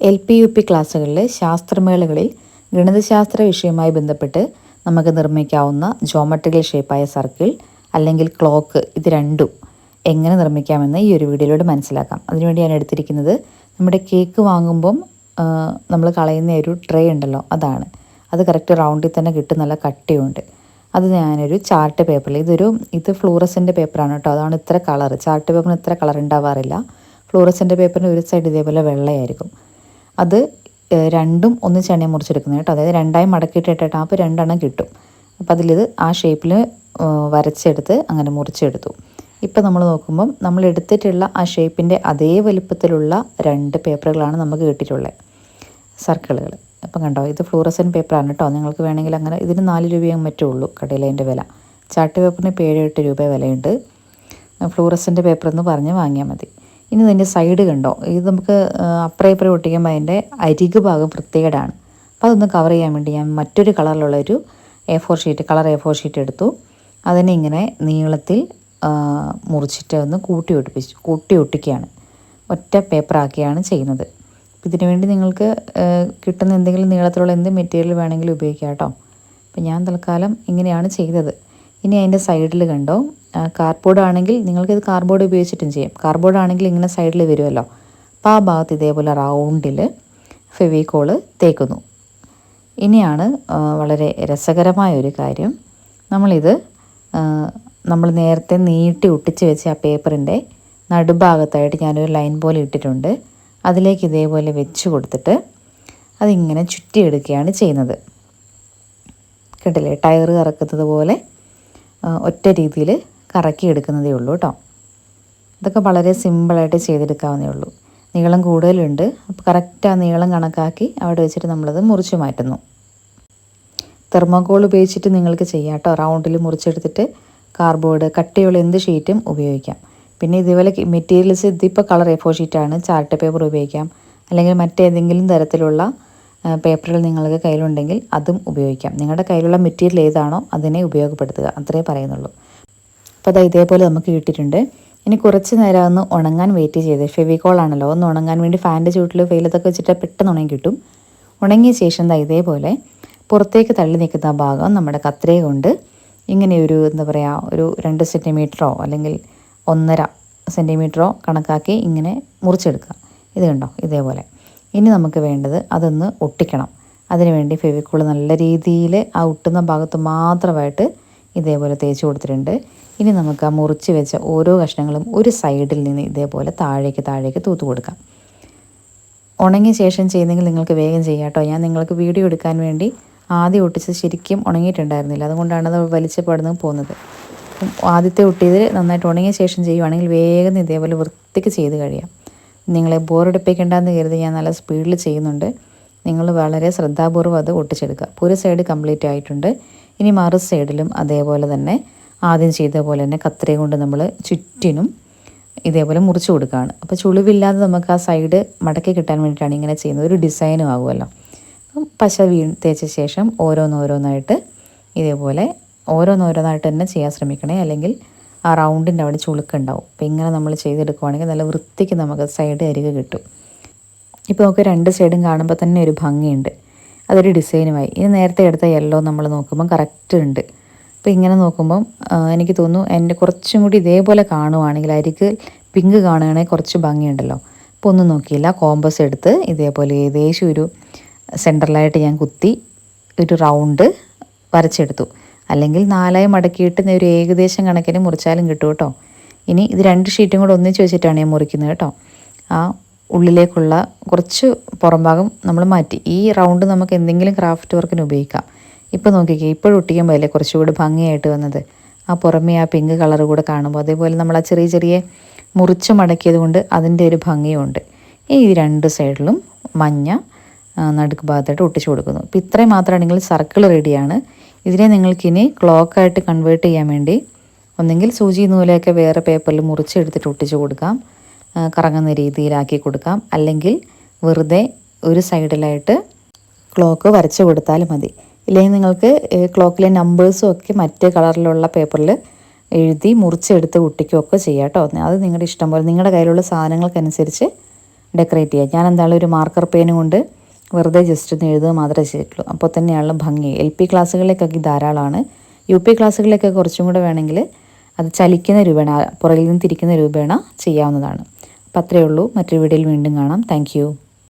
L P U P ക്ലാസ്സുകളിലെ ശാസ്ത്രമേളകളിൽ ഗണിതശാസ്ത്ര വിഷയവുമായി ബന്ധപ്പെട്ട് നമുക്ക് നിർമ്മിക്കാവുന്ന ജോമെട്രിക്കൽ ഷേപ്പായ സർക്കിൾ അല്ലെങ്കിൽ ക്ലോക്ക് ഇത് രണ്ടും എങ്ങനെ നിർമ്മിക്കാമെന്ന് ഈ ഒരു വീഡിയോയിലൂടെ മനസ്സിലാക്കാം. അതിനുവേണ്ടി ഞാൻ എടുത്തിരിക്കുന്നത് നമ്മുടെ കേക്ക് വാങ്ങുമ്പം നമ്മൾ കളയുന്ന ഒരു ട്രേ ഉണ്ടല്ലോ അതാണ്. അത് കറക്റ്റ് റൗണ്ടിൽ തന്നെ കിട്ടും നല്ല കട്ടിയുണ്ട്. അത് ഞാനൊരു ചാർട്ട് പേപ്പറിൽ ഇതൊരു ഇത് ഫ്ലൂറസിന്റെ പേപ്പറാണ് കേട്ടോ. അതാണ് ഇത്ര കളർ ചാർട്ട് പേപ്പറിന് ഇത്ര കളർ ഉണ്ടാവാറില്ല. ഫ്ലൂറസിന്റെ പേപ്പറിന് ഒരു സൈഡ് ഇതേപോലെ വെള്ളയായിരിക്കും. അത് രണ്ടും ഒന്ന് ഞാൻ മുറിച്ചെടുക്കുന്നത് കേട്ടോ. അതായത് രണ്ടായി മടക്കിയിട്ടിട്ടാണ് അപ്പോൾ രണ്ടെണ്ണം കിട്ടും. അപ്പോൾ അതിലിത് ആ ഷേപ്പിൽ വരച്ചെടുത്ത് അങ്ങനെ മുറിച്ചെടുത്തു. ഇപ്പം നമ്മൾ നോക്കുമ്പം നമ്മൾ എടുത്തിട്ടുള്ള ആ ഷേപ്പിന്റെ അതേ വലുപ്പത്തിലുള്ള രണ്ട് പേപ്പറുകളാണ് നമുക്ക് കിട്ടിയിട്ടുള്ളത് സർക്കിളുകൾ. അപ്പം കണ്ടോ ഇത് ഫ്ലൂറസൻ പേപ്പറാണ് കേട്ടോ. നിങ്ങൾക്ക് വേണമെങ്കിൽ അങ്ങനെ ഇതിന് നാല് രൂപയും മറ്റേ ഉള്ളൂ കടയിലതിന്റെ വില. ചാർട്ട് പേപ്പറിന് ഇപ്പോൾ ഏഴ് എട്ട് രൂപ വിലയുണ്ട്. ഫ്ലൂറസിന്റെ പേപ്പർ എന്ന് പറഞ്ഞ് വാങ്ങിയാൽ മതി. ഇനി ഇതിന്റെ സൈഡ് കണ്ടോ? ഇത് നമുക്ക് അപ്പുറം ഇപ്പുറം ഒട്ടിക്കുമ്പോൾ അതിന്റെ അരിക് ഭാഗം വൃത്തികേടാണ് അപ്പോൾ അതൊന്ന് കവർ ചെയ്യാൻ വേണ്ടി ഞാൻ മറ്റൊരു കളറിലുള്ള ഒരു A four sheet colour A four sheet എടുത്തു. അതിനെ ഇങ്ങനെ നീളത്തിൽ മുറിച്ചിട്ട് ഒന്ന് കൂട്ടി ഒട്ടിപ്പിച്ച് കൂട്ടി ഒട്ടിക്കുകയാണ്. ഒറ്റ പേപ്പറാക്കിയാണ് ചെയ്യുന്നത്. ഇതിനു വേണ്ടി നിങ്ങൾക്ക് കിട്ടുന്ന എന്തെങ്കിലും നീളത്തിലുള്ള എന്ത് മെറ്റീരിയൽ വേണമെങ്കിലും ഉപയോഗിക്കാം കേട്ടോ. അപ്പോൾ ഞാൻ തൽക്കാലം ഇങ്ങനെയാണ് ചെയ്തത്. ഇനി അതിന്റെ സൈഡിൽ കണ്ടോ? കാർഡ്ബോർഡ് ആണെങ്കിൽ നിങ്ങൾക്കിത് കാർഡ്ബോർഡ് ഉപയോഗിച്ചിട്ടും ചെയ്യാം. കാർഡ്ബോർഡ് ആണെങ്കിൽ ഇങ്ങനെ സൈഡിൽ വരുമല്ലോ. അപ്പോൾ ആ ഭാഗത്ത് ഇതേപോലെ റൗണ്ടിൽ ഫെവിക്കോൾ തേക്കുന്നു. ഇനിയാണ് വളരെ രസകരമായ ഒരു കാര്യം. നമ്മളിത് നമ്മൾ നേരത്തെ നീട്ടി ഒട്ടിച്ച് വെച്ച ആ പേപ്പറിന്റെ നടുഭാഗത്തായിട്ട് ഞാനൊരു ലൈൻ പോലെ ഇട്ടിട്ടുണ്ട്. അതിലേക്ക് ഇതേപോലെ വെച്ച് കൊടുത്തിട്ട് അതിങ്ങനെ ചുറ്റിയെടുക്കുകയാണ് ചെയ്യുന്നത്. കേട്ടില്ലേ ടയർ കറക്കുന്നത് പോലെ ഒറ്റ രീതിയിൽ കറക്കി എടുക്കുന്നതേ ഉള്ളൂ കേട്ടോ. ഇതൊക്കെ വളരെ സിമ്പിളായിട്ട് ചെയ്തെടുക്കാവുന്നേ ഉള്ളൂ. നീളം കൂടുതലുണ്ട്. അപ്പോൾ കറക്റ്റ് ആ നീളം കണക്കാക്കി അവിടെ വെച്ചിട്ട് നമ്മളത് മുറിച്ച് മാറ്റുന്നു. തെർമോകോൾ ഉപയോഗിച്ചിട്ട് നിങ്ങൾക്ക് ചെയ്യാം കേട്ടോ. റൗണ്ടിൽ മുറിച്ചെടുത്തിട്ട് കാർഡ്ബോർഡ് കട്ടിയുള്ള എന്ത് ഷീറ്റും ഉപയോഗിക്കാം. പിന്നെ ഇതുപോലെ മെറ്റീരിയൽസ് ഇതിപ്പോൾ കളർ എ ഫോർ ഷീറ്റാണ് ചാർട്ട് പേപ്പർ ഉപയോഗിക്കാം. അല്ലെങ്കിൽ മറ്റേതെങ്കിലും തരത്തിലുള്ള പേപ്പറുകൾ നിങ്ങൾക്ക് കയ്യിലുണ്ടെങ്കിൽ അതും ഉപയോഗിക്കാം. നിങ്ങളുടെ കയ്യിലുള്ള മെറ്റീരിയൽ ഏതാണോ അതിനെ ഉപയോഗപ്പെടുത്തുക. അത്രേ പറയുന്നുള്ളൂ. അപ്പോൾ അത് ഇതേപോലെ നമുക്ക് കിട്ടിയിട്ടുണ്ട്. ഇനി കുറച്ച് നേരം ഒന്ന് ഉണങ്ങാൻ വെയിറ്റ് ചെയ്ത്. ഫെവിക്കോൾ ആണല്ലോ. ഒന്ന് ഉണങ്ങാൻ വേണ്ടി ഫാന്റെ ചൂട്ടിൽ വെയിലത്തൊക്കെ വെച്ചിട്ട് പെട്ടെന്ന് ഉണങ്ങി കിട്ടും. ഉണങ്ങിയ ശേഷം ദാ ഇതേപോലെ പുറത്തേക്ക് തള്ളി നിൽക്കുന്ന ഭാഗം നമ്മുടെ കത്രയെ കൊണ്ട് ഇങ്ങനെ ഒരു എന്താ പറയുക ഒരു രണ്ട് സെന്റിമീറ്ററോ അല്ലെങ്കിൽ ഒന്നര സെന്റിമീറ്ററോ കണക്കാക്കി ഇങ്ങനെ മുറിച്ചെടുക്കുക. ഇത് കണ്ടോ? ഇതേപോലെ. ഇനി നമുക്ക് വേണ്ടത് അതൊന്ന് ഒട്ടിക്കണം. അതിനുവേണ്ടി ഫെവിക്കോൾ നല്ല രീതിയിൽ ആ ഒട്ടുന്ന ഭാഗത്ത് മാത്രമായിട്ട് ഇതേപോലെ തേച്ച് കൊടുത്തിട്ടുണ്ട്. ഇനി നമുക്ക് ആ മുറിച്ച് വെച്ച ഓരോ കഷ്ണങ്ങളും ഒരു സൈഡിൽ നിന്ന് ഇതേപോലെ താഴേക്ക് താഴേക്ക് തൂത്ത് കൊടുക്കാം. ഉണങ്ങിയ ശേഷം ചെയ്യുന്നെങ്കിൽ നിങ്ങൾക്ക് വേഗം ചെയ്യാം ഞാൻ നിങ്ങൾക്ക് വീഡിയോ എടുക്കാൻ വേണ്ടി ആദ്യം ഒട്ടിച്ച് ശരിക്കും ഉണങ്ങിയിട്ടുണ്ടായിരുന്നില്ല. അതുകൊണ്ടാണ് അത് വലിച്ചപ്പെടുന്നു പടന്ന് പോകുന്നത് ആദ്യത്തെ ഒട്ടിയത് നന്നായിട്ട് ഉണങ്ങിയ ശേഷം ചെയ്യുവാണെങ്കിൽ വേഗം ഇതേപോലെ വൃത്തിക്ക് ചെയ്ത് കഴിയാം. നിങ്ങളെ ബോറടിപ്പിക്കേണ്ടെന്ന് കരുതി ഞാൻ നല്ല സ്പീഡിൽ ചെയ്യുന്നുണ്ട്. നിങ്ങൾ വളരെ ശ്രദ്ധാപൂർവം അത് ഒട്ടിച്ചെടുക്കുക. ഒരു സൈഡ് കംപ്ലീറ്റ് ആയിട്ടുണ്ട്. ഇനി മറു സൈഡിലും അതേപോലെ തന്നെ ആദ്യം ചെയ്ത പോലെ തന്നെ കത്രയും കൊണ്ട് നമ്മൾ ചുറ്റിനും ഇതേപോലെ മുറിച്ച് കൊടുക്കുകയാണ്. അപ്പോൾ ചുളിവില്ലാതെ നമുക്ക് ആ സൈഡ് മടക്കി കിട്ടാൻ വേണ്ടിയിട്ടാണ് ഇങ്ങനെ ചെയ്യുന്നത്. ഒരു ഡിസൈനും ആകുമല്ലോ. അപ്പം പശ വീ തേച്ച ശേഷം ഓരോന്നോരോന്നായിട്ട് ഇതേപോലെ ഓരോന്നോരോന്നായിട്ട് തന്നെ ചെയ്യാൻ ശ്രമിക്കണേ. അല്ലെങ്കിൽ ആ റൗണ്ടിന്റെ അവിടെ ചുളുക്കുണ്ടാവും. അപ്പോൾ ഇങ്ങനെ നമ്മൾ ചെയ്തെടുക്കുവാണെങ്കിൽ നല്ല വൃത്തിക്ക് നമുക്ക് സൈഡ് അരികെ കിട്ടും. ഇപ്പോൾ നമുക്ക് രണ്ട് സൈഡും കാണുമ്പോൾ തന്നെ ഒരു ഭംഗിയുണ്ട്. അതൊരു ഡിസൈനുമായി. ഇനി നേരത്തെ എടുത്ത യെല്ലോ നമ്മൾ നോക്കുമ്പോൾ കറക്റ്റ് ഉണ്ട്. അപ്പോൾ ഇങ്ങനെ നോക്കുമ്പം എനിക്ക് തോന്നുന്നു എന്റെ കുറച്ചും കൂടി ഇതേപോലെ കാണുവാണെങ്കിൽ അരിക്ക് പിങ്ക് കാണുകയാണെങ്കിൽ കുറച്ച് ഭംഗിയുണ്ടല്ലോ. അപ്പോൾ ഒന്നും നോക്കിയില്ല. കോമ്പസ് എടുത്ത് ഇതേപോലെ ഏകദേശം ഒരു സെന്ററിലായിട്ട് ഞാൻ കുത്തി ഒരു റൗണ്ട് വരച്ചെടുത്തു. അല്ലെങ്കിൽ നാലായി മടക്കിയിട്ട് ഒരു ഏകദേശം കണക്കിന് മുറിച്ചാലും കിട്ടും കേട്ടോ. ഇനി ഇത് രണ്ട് ഷീറ്റും കൂടെ ഒന്നിച്ച് വെച്ചിട്ടാണ് ഞാൻ മുറിക്കുന്നത് കേട്ടോ. ആ ഉള്ളിലേക്കുള്ള കുറച്ച് പുറം ഭാഗം നമ്മൾ മാറ്റി. ഈ റൗണ്ട് നമുക്ക് എന്തെങ്കിലും ക്രാഫ്റ്റ് വർക്കിന് ഉപയോഗിക്കാം. ഇപ്പോൾ നോക്കിക്കേ ഇപ്പോഴും ഒട്ടിക്കുമ്പോൾ അല്ലേ കുറച്ചുകൂടി ഭംഗിയായിട്ട് വന്നത്? ആ പുറമേ ആ പിങ്ക് കളർ കൂടെ കാണുമ്പോൾ അതേപോലെ നമ്മൾ ആ ചെറിയ ചെറിയ മുറിച്ച് മടക്കിയത് കൊണ്ട് അതിന്റെ ഒരു ഭംഗിയുണ്ട് ഈ രണ്ട് സൈഡിലും മഞ്ഞ നടുക്ക് ഭാഗത്തായിട്ട് ഒട്ടിച്ചു കൊടുക്കുന്നു. അപ്പോൾ ഇത്രയും മാത്രമാണെങ്കിൽ സർക്കിൾ റെഡിയാണ്. ഇതിനെ നിങ്ങൾക്കിനി ക്ലോക്കായിട്ട് കൺവേർട്ട് ചെയ്യാൻ വേണ്ടി ഒന്നെങ്കിൽ സൂചി നൂലൊക്കെ വേറെ പേപ്പറിൽ മുറിച്ചെടുത്തിട്ട് ഒട്ടിച്ച് കൊടുക്കാം. കറങ്ങുന്ന രീതിയിലാക്കി കൊടുക്കാം. അല്ലെങ്കിൽ വെറുതെ ഒരു സൈഡിലായിട്ട് ക്ലോക്ക് വരച്ച് കൊടുത്താൽ മതി. ഇല്ലെങ്കിൽ നിങ്ങൾക്ക് ക്ലോക്കിലെ നമ്പേഴ്സും ഒക്കെ മറ്റേ കളറിലുള്ള പേപ്പറിൽ എഴുതി മുറിച്ചെടുത്ത് ഒട്ടിക്കുകയൊക്കെ ചെയ്യാം കേട്ടോ അത് നിങ്ങളുടെ ഇഷ്ടം പോലെ നിങ്ങളുടെ കയ്യിലുള്ള സാധനങ്ങൾക്കനുസരിച്ച് ഡെക്കറേറ്റ് ചെയ്യാം. ഞാൻ എന്തായാലും ഒരു മാർക്കർ പേന കൊണ്ട് വെറുതെ ജസ്റ്റ് ഒന്ന് എഴുതുക മാത്രമേ ചെയ്തിട്ടുള്ളൂ അപ്പോൾ തന്നെയാണല്ലോ ഭംഗി. എൽ പി ക്ലാസ്സുകളിലേക്കൊക്കെ ധാരാളമാണ്. യു പി ക്ലാസ്സുകളിലൊക്കെ കുറച്ചും കൂടെ വേണമെങ്കിൽ അത് ചലിക്കുന്ന രൂപേണ പുറകിൽ നിന്ന് തിരിക്കുന്ന രൂപേണ ചെയ്യാവുന്നതാണ്. അപ്പോൾ അത്രയേ ഉള്ളൂ. മറ്റൊരു വീഡിയോയിൽ വീണ്ടും കാണാം. താങ്ക്